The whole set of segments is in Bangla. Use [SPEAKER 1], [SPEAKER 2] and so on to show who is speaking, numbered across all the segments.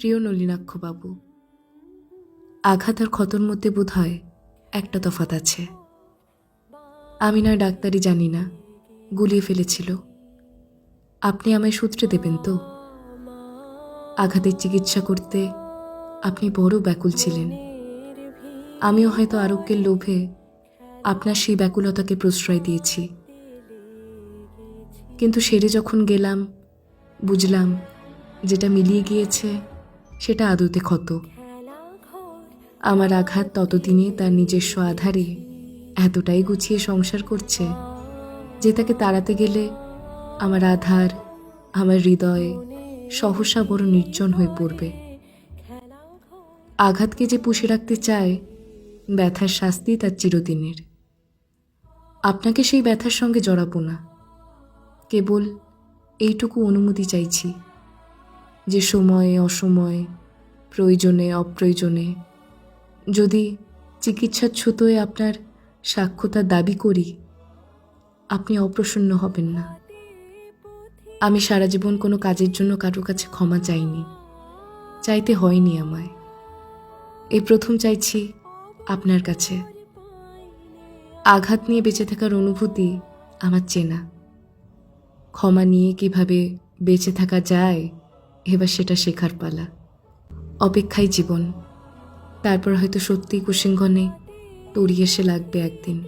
[SPEAKER 1] প্রিয় নলিনাক্ষবাবু আঘাত আর ক্ষতর মধ্যে বোধ হয় একটা তফাত আছে। আমি নয় ডাক্তারি জানি না, গুলিয়ে ফেলেছিল। আপনি আমায় সূত্রে দেবেন তো? আঘাতের চিকিৎসা করতে আপনি বড় ব্যাকুল ছিলেন। আমিও হয়তো আরোগ্যের লোভে আপনার সেই ব্যাকুলতাকে প্রশ্রয় দিয়েছি। কিন্তু সেরে যখন গেলাম, বুঝলাম যেটা মিলিয়ে গিয়েছে সেটা আদতে ক্ষত। আমার আঘাত ততদিনে তার নিজস্ব আধারে এতটাই গুছিয়ে সংসার করছে যে তাকে তাড়াতে গেলে আমার আধার, আমার হৃদয় সহসা বড় নির্জন হয়ে পড়বে। আঘাতকে যে পুষে রাখতে চায়, ব্যথার শাস্তি তার চিরদিনের। আপনাকে সেই ব্যথার সঙ্গে জড়াবো না। কেবল এইটুকু অনুমতি চাইছি। যে সময়ে অসময়ে, প্রয়োজনে অপ্রয়োজনে। যদি চিকিৎসার ছুতোয় আপনার সাক্ষ্যতার দাবি করি, আপনি অপ্রসন্ন হবেন না। আমি সারা জীবন কোনো কাজের জন্য কারোর কাছে ক্ষমা চাইনি। চাইতে হয়নি আমায়। এই প্রথম চাইছি আপনার কাছে। আঘাত নিয়ে বেঁচে থাকার অনুভূতি আমার চেনা। ক্ষমা নিয়ে কীভাবে বেঁচে থাকা যায় এবার সেটা শেখার পালা। অপেক্ষাই জীবন। তারপর হয়তো সত্যিই কুশিঙ্গনে তরি এসে লাগবে একদিন।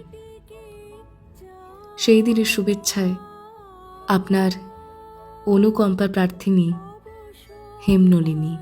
[SPEAKER 1] সেই দিনের শুভেচ্ছায় আপনার অনুকম্পা প্রার্থিনী হেমনলিনী।